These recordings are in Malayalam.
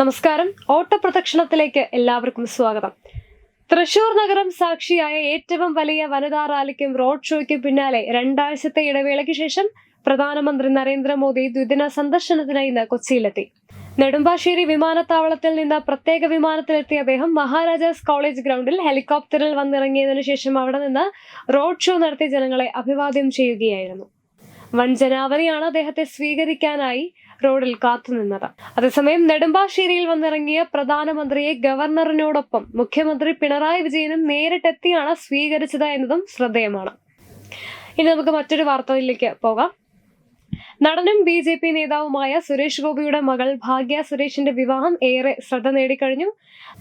നമസ്കാരം. ഓട്ടപ്രദക്ഷിണത്തിലേക്ക് എല്ലാവർക്കും സ്വാഗതം. തൃശൂർ നഗരം സാക്ഷിയായ ഏറ്റവും വലിയ വനിതാ റാലിക്കും റോഡ് ഷോയ്ക്കും പിന്നാലെ രണ്ടാഴ്ചത്തെ ഇടവേളയ്ക്ക് ശേഷം പ്രധാനമന്ത്രി നരേന്ദ്രമോദി ദ്വിദിന സന്ദർശനത്തിനായി ഇന്ന് കൊച്ചിയിലെത്തി. നെടുമ്പാശ്ശേരി വിമാനത്താവളത്തിൽ നിന്ന് പ്രത്യേക വിമാനത്തിലെത്തിയ അദ്ദേഹം മഹാരാജാസ് കോളേജ് ഗ്രൗണ്ടിൽ ഹെലികോപ്റ്ററിൽ വന്നിറങ്ങിയതിനു ശേഷം അവിടെ നിന്ന് റോഡ് ഷോ നടത്തി ജനങ്ങളെ അഭിവാദ്യം ചെയ്യുകയായിരുന്നു. വൻ ജനാവലിയാണ് അദ്ദേഹത്തെ സ്വീകരിക്കാനായി റോഡിൽ കാത്തുനിന്നത് അതേസമയം നെടുമ്പാശ്ശേരിയിൽ വന്നിറങ്ങിയ പ്രധാനമന്ത്രിയെ ഗവർണറിനോടൊപ്പം മുഖ്യമന്ത്രി പിണറായി വിജയനും നേരിട്ടെത്തിയാണ് സ്വീകരിച്ചത് എന്നതും ശ്രദ്ധേയമാണ്. ഇനി നമുക്ക് മറ്റൊരു വാർത്തയിലേക്ക് പോകാം. നടനും ബി ജെ പി നേതാവുമായ സുരേഷ് ഗോപിയുടെ മകൾ ഭാഗ്യ സുരേഷിന്റെ വിവാഹം ഏറെ ശ്രദ്ധ നേടിക്കഴിഞ്ഞു.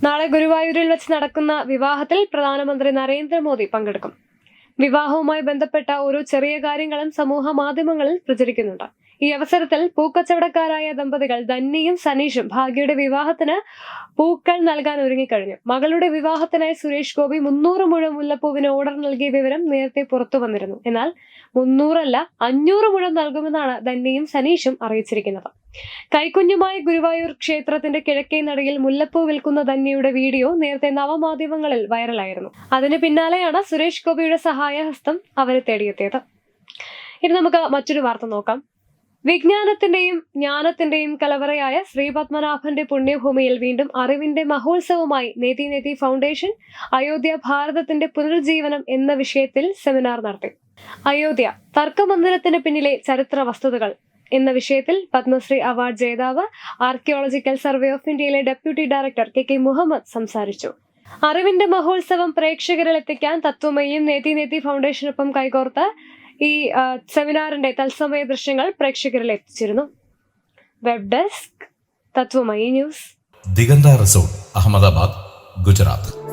നാളെ ഗുരുവായൂരിൽ വെച്ച് നടക്കുന്ന വിവാഹത്തിൽ പ്രധാനമന്ത്രി നരേന്ദ്രമോദി പങ്കെടുക്കും. വിവാഹവുമായി ബന്ധപ്പെട്ട ഓരോ ചെറിയ കാര്യങ്ങളും സമൂഹ മാധ്യമങ്ങളിൽ പ്രചരിക്കുന്നുണ്ട്. ഈ അവസരത്തിൽ പൂക്കച്ചവടക്കാരായ ദമ്പതികൾ ധന്യയും സനീഷും ഭാഗ്യയുടെ വിവാഹത്തിന് പൂക്കൾ നൽകാൻ ഒരുങ്ങിക്കഴിഞ്ഞു. മകളുടെ വിവാഹത്തിനായി സുരേഷ് ഗോപി മുന്നൂറ് മുഴം മുല്ലപ്പൂവിന് ഓർഡർ നൽകിയ വിവരം നേരത്തെ പുറത്തു വന്നിരുന്നു. എന്നാൽ മുന്നൂറല്ല അഞ്ഞൂറ് മുഴം നൽകുമെന്നാണ് ധന്യയും സനീഷും അറിയിച്ചിരിക്കുന്നത്. കൈക്കുഞ്ഞുമായി ഗുരുവായൂർ ക്ഷേത്രത്തിന്റെ കിഴക്കേ നടയിൽ മുല്ലപ്പൂ വിൽക്കുന്ന ധന്യയുടെ വീഡിയോ നേരത്തെ നവമാധ്യമങ്ങളിൽ വൈറലായിരുന്നു. അതിന് പിന്നാലെയാണ് സുരേഷ് ഗോപിയുടെ സഹായഹസ്തം അവരെ തേടിയെത്തിയത്. ഇനി നമുക്ക് മറ്റൊരു വാർത്ത നോക്കാം. വിജ്ഞാനത്തിന്റെയും ജ്ഞാനത്തിന്റെയും കലവറയായ ശ്രീ പത്മനാഭന്റെ പുണ്യഭൂമിയിൽ വീണ്ടും അറിവിന്റെ മഹോത്സവമായി നേതി നേതി ഫൗണ്ടേഷൻ അയോധ്യ ഭാരതത്തിന്റെ പുനരുജ്ജീവനം എന്ന വിഷയത്തിൽ സെമിനാർ നടത്തി. അയോധ്യ തർക്കമന്ദിരത്തിന് പിന്നിലെ ചരിത്ര വസ്തുതകൾ എന്ന വിഷയത്തിൽ പത്മശ്രീ അവാർഡ് ജേതാവ് ആർക്കിയോളജിക്കൽ സർവേ ഓഫ് ഇന്ത്യയിലെ deputy director K K Muhammad സംസാരിച്ചു. അറിവിന്റെ മഹോത്സവം പ്രേക്ഷകരിൽ എത്തിക്കാൻ തത്വമയും നേതി നേതി ഫൗണ്ടേഷനൊപ്പം കൈകോർത്ത് ഈ സെമിനാറിന്റെ തത്സമയ ദൃശ്യങ്ങൾ പ്രേക്ഷകരിൽ എത്തിച്ചിരുന്നു. Web desk Tatwamayi news Diganta resort Ahmedabad Gujarat.